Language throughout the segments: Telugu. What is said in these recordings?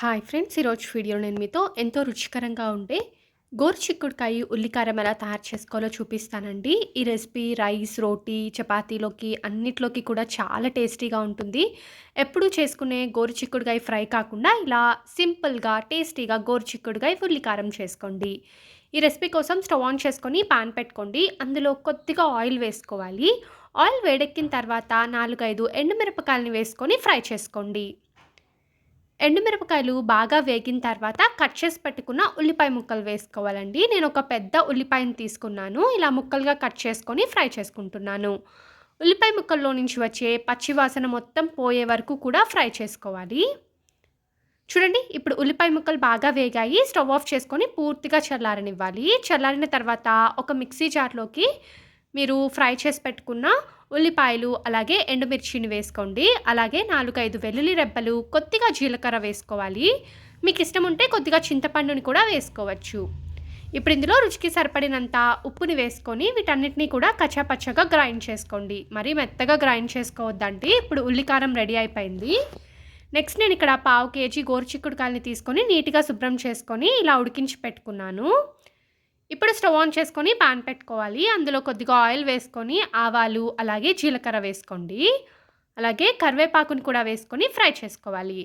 హాయ్ ఫ్రెండ్స్ ఈరోజు వీడియో నేను మీతో ఎంతో రుచికరంగా ఉండే గోరు చిక్కుడుకాయ ఉల్లికారం ఎలా తయారు చేసుకోవాలో చూపిస్తానండి. ఈ రెసిపీ రైస్ రోటీ చపాతీలోకి అన్నిట్లోకి కూడా చాలా టేస్టీగా ఉంటుంది. ఎప్పుడు చేసుకునే గోరు చిక్కుడుకాయ ఫ్రై కాకుండా ఇలా సింపుల్గా టేస్టీగా గోరు చిక్కుడుకాయ ఉల్లికారం చేసుకోండి. ఈ రెసిపీ కోసం స్టవ్ ఆన్ చేసుకొని పాన్ పెట్టుకోండి. అందులో కొద్దిగా ఆయిల్ వేసుకోవాలి. ఆయిల్ వేడెక్కిన తర్వాత నాలుగైదు ఎండుమిరపకాయలని వేసుకొని ఫ్రై చేసుకోండి. ఎండుమిరపకాయలు బాగా వేగిన తర్వాత కట్ చేసి పెట్టుకున్న ఉల్లిపాయ ముక్కలు వేసుకోవాలండి. నేను ఒక పెద్ద ఉల్లిపాయను తీసుకున్నాను. ఇలా ముక్కలుగా కట్ చేసుకొని ఫ్రై చేసుకుంటున్నాను. ఉల్లిపాయ ముక్కల్లో నుంచి వచ్చే పచ్చివాసన మొత్తం పోయే వరకు కూడా ఫ్రై చేసుకోవాలి. చూడండి ఇప్పుడు ఉల్లిపాయ ముక్కలు బాగా వేగాయి. స్టవ్ ఆఫ్ చేసుకొని పూర్తిగా చల్లారనివ్వాలి. చల్లారిన తర్వాత ఒక మిక్సీ జార్లోకి మీరు ఫ్రై చేసి పెట్టుకున్న ఉల్లిపాయలు అలాగే ఎండుమిర్చిని వేసుకోండి. అలాగే నాలుగైదు వెల్లుల్లి రెబ్బలు కొద్దిగా జీలకర్ర వేసుకోవాలి. మీకు ఇష్టం ఉంటే కొద్దిగా చింతపండుని కూడా వేసుకోవచ్చు. ఇప్పుడు ఇందులో రుచికి సరిపడినంత ఉప్పుని వేసుకొని వీటన్నిటిని కూడా కచ్చాపచ్చగా గ్రైండ్ చేసుకోండి. మరీ మెత్తగా గ్రైండ్ చేసుకోవద్దండి. ఇప్పుడు ఉల్లికారం రెడీ అయిపోయింది. నెక్స్ట్ నేను ఇక్కడ పావు కేజీ గోరుచిక్కుడుకాయలని తీసుకొని నీట్గా శుభ్రం చేసుకొని ఇలా ఉడికించి పెట్టుకున్నాను. ఇప్పుడు స్టవ్ ఆన్ చేసుకొని పాన్ పెట్టుకోవాలి. అందులో కొద్దిగా ఆయిల్ వేసుకొని ఆవాలు అలాగే జీలకర్ర వేసుకోండి. అలాగే కరివేపాకుని కూడా వేసుకొని ఫ్రై చేసుకోవాలి.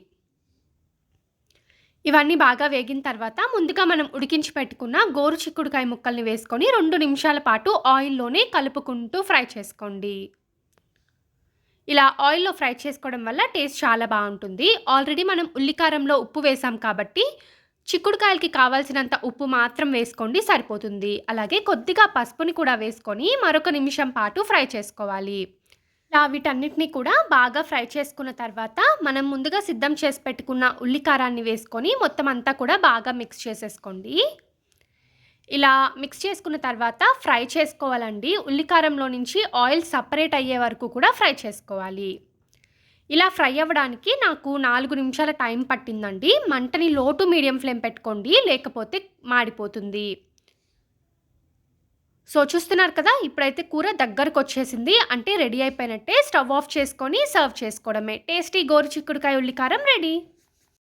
ఇవన్నీ బాగా వేగిన తర్వాత ముందుగా మనం ఉడికించి పెట్టుకున్న గోరు చిక్కుడుకాయ ముక్కల్ని వేసుకొని రెండు నిమిషాల పాటు ఆయిల్లోనే కలుపుకుంటూ ఫ్రై చేసుకోండి. ఇలా ఆయిల్లో ఫ్రై చేసుకోవడం వల్ల టేస్ట్ చాలా బాగుంటుంది. ఆల్రెడీ మనం ఉల్లికారంలో ఉప్పు వేసాం కాబట్టి చిక్కుడుకాయలకి కావాల్సినంత ఉప్పు మాత్రం వేసుకోండి సరిపోతుంది. అలాగే కొద్దిగా పసుపుని కూడా వేసుకొని మరొక నిమిషం పాటు ఫ్రై చేసుకోవాలి. వీటన్నిటిని కూడా బాగా ఫ్రై చేసుకున్న తర్వాత మనం ముందుగా సిద్ధం చేసి పెట్టుకున్న ఉల్లికారాన్ని వేసుకొని మొత్తం అంతా కూడా బాగా మిక్స్ చేసేసుకోండి. ఇలా మిక్స్ చేసుకున్న తర్వాత ఫ్రై చేసుకోవాలండి. ఉల్లికారంలో నుంచి ఆయిల్ సపరేట్ అయ్యే వరకు కూడా ఫ్రై చేసుకోవాలి. ఇలా ఫ్రై అవ్వడానికి నాకు నాలుగు నిమిషాల టైం పట్టిందండి. మంటని లో టు మీడియం ఫ్లేమ్ పెట్టుకోండి లేకపోతే మాడిపోతుంది. సో చూస్తున్నారు కదా ఇప్పుడైతే కూర దగ్గరకు వచ్చేసింది. అంటే రెడీ అయిపోయినట్టే స్టవ్ ఆఫ్ చేసుకొని సర్వ్ చేసుకోవడమే. టేస్టీ గోరు చిక్కుడుకాయ ఉల్లికారం రెడీ.